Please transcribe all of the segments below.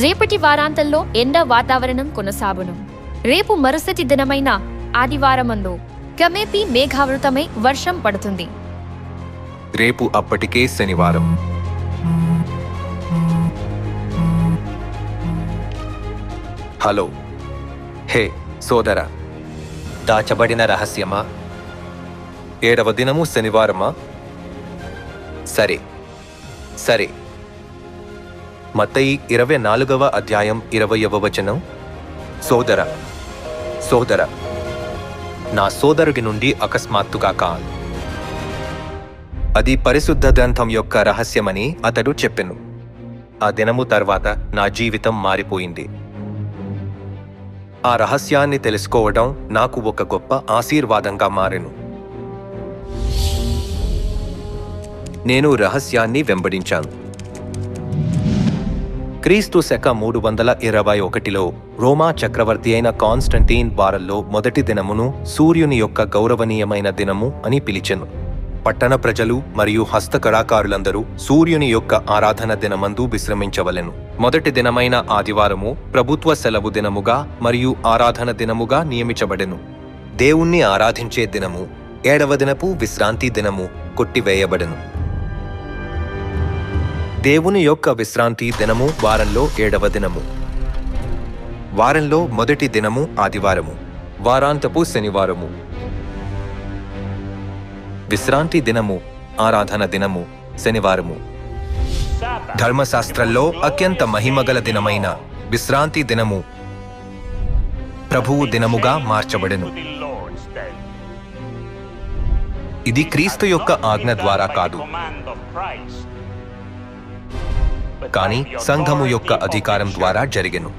రేపటి వారాంతంలో ఎండ వాతావరణం కొనసాగును. రేపు మరుసటి దినమైన ఆదివారమందు క్రమేపీ మేఘావృతమై వర్షం పడుతుంది. రేపు అప్పటికే శనివారం. హలో. హే సోదర. దాచబడిన రహస్యమా? ఏడవ దినము శనివారమా? సరే. సరే. మత్తయి ఇరవై నాలుగవ అధ్యాయం ఇరవయవ వచనం. సోదర సోదర నా సోదరుడి నుండి అకస్మాత్తుగా కాల్ అది పరిశుద్ధ గ్రంథం యొక్క రహస్యమని అతడు చెప్పెను. ఆ దినము తర్వాత నా జీవితం మారిపోయింది. ఆ రహస్యాన్ని తెలుసుకోవడం నాకు ఒక గొప్ప ఆశీర్వాదంగా మారెను. నేను రహస్యాన్ని వెంబడించాను. క్రీస్తు శక మూడు వందల ఇరవై ఒకటిలో రోమా చక్రవర్తి అయిన కాన్స్టంటీన్ వారంలో మొదటి దినమును సూర్యుని యొక్క గౌరవనీయమైన దినము అని పిలిచెను. పట్టణ ప్రజలు మరియు హస్తకళాకారులందరూ సూర్యుని యొక్క ఆరాధన దినమందు విశ్రమించవలెను. మొదటి దినమైన ఆదివారము ప్రభుత్వ సెలవు దినముగా మరియు ఆరాధన దినముగా నియమించబడెను. దేవుణ్ణి ఆరాధించే దినము ఏడవ దినపు విశ్రాంతి దినము కొట్టివేయబడెను. దేవుని యొక్క విశ్రాంతి దినము వారంలో ఏడవ దినము. వారంలో మొదటి దినము ఆదివారము వారాంతపు శనివారము. విశ్రాంతి దినము ఆరాధన దినము శనివారము. ధర్మశాస్త్రంలో అత్యంత మహిమగల దినమైన విశ్రాంతి దినము ప్రభువు దినముగా మార్చబడెను. ఇది క్రీస్తు యొక్క ఆజ్ఞ ద్వారా కాదు. కానీ సంఘము యొక్క అధికారం ద్వారా జరిగెను.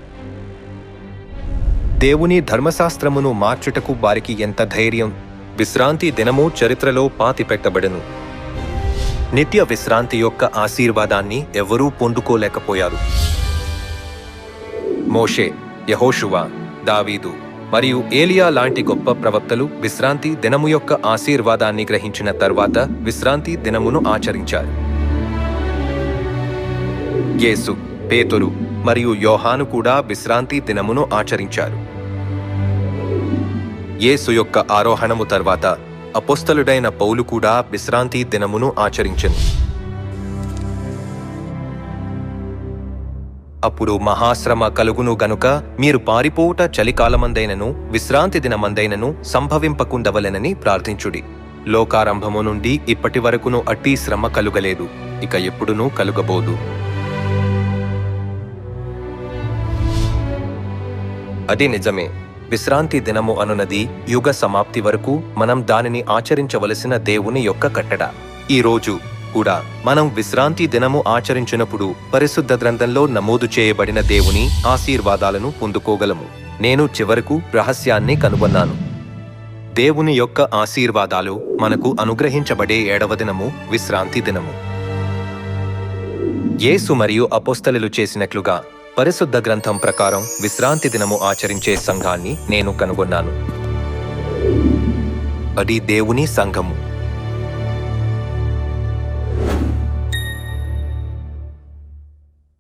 దేవుని ధర్మశాస్త్రమును మార్చుటకు వారికి ఎంత ధైర్యం విశ్రాంతి దినము చరిత్రలో పాతిపెట్టబడెను. నిత్య విశ్రాంతి యొక్క ఆశీర్వాదాన్ని ఎవరూ పొందుకోలేకపోయారు. మోషే యహోషువా దావీదు మరియు ఏలియా లాంటి గొప్ప ప్రవక్తలు విశ్రాంతి దినము యొక్క ఆశీర్వాదాన్ని గ్రహించిన తర్వాత విశ్రాంతి దినమును ఆచరించారు. యేసు పేతురు మరియు యోహాను కూడా విశ్రాంతి దినమును ఆచరించారు. యేసు యొక్క ఆరోహణము తర్వాత అపోస్తలుడైన పౌలు కూడా విశ్రాంతి దినమును ఆచరించింది అప్పుడు మహాశ్రమ కలుగును గనుక మీరు పారిపోవుట చలికాలమందైనను విశ్రాంతి దినమందైనను సంభవింపకుండవలెనని ప్రార్థించుడి. లోకారంభము నుండి ఇప్పటి వరకును అట్టి శ్రమ కలుగలేదు ఇక ఎప్పుడునూ కలుగబోదు. అది నిజమే. విశ్రాంతి దినము అనునది యుగ సమాప్తి వరకు మనం దానిని ఆచరించవలసిన దేవుని యొక్క కట్టడ. ఈ రోజు కూడా మనం విశ్రాంతి దినము ఆచరించినప్పుడు పరిశుద్ధ గ్రంథంలో నమోదు చేయబడిన దేవుని ఆశీర్వాదాలను పొందుకోగలము. నేను చివరకు రహస్యాన్ని కనుగొన్నాను. దేవుని యొక్క ఆశీర్వాదాలు మనకు అనుగ్రహించబడే ఏడవ దినము విశ్రాంతి దినము. యేసు మరియు అపోస్తలులు చేసినట్లుగా పరిశుద్ధ గ్రంథం ప్రకారం విశ్రాంతి దినము ఆచరించే సంఘాన్ని నేను కనుగొన్నాను. అది దేవుని సంఘము.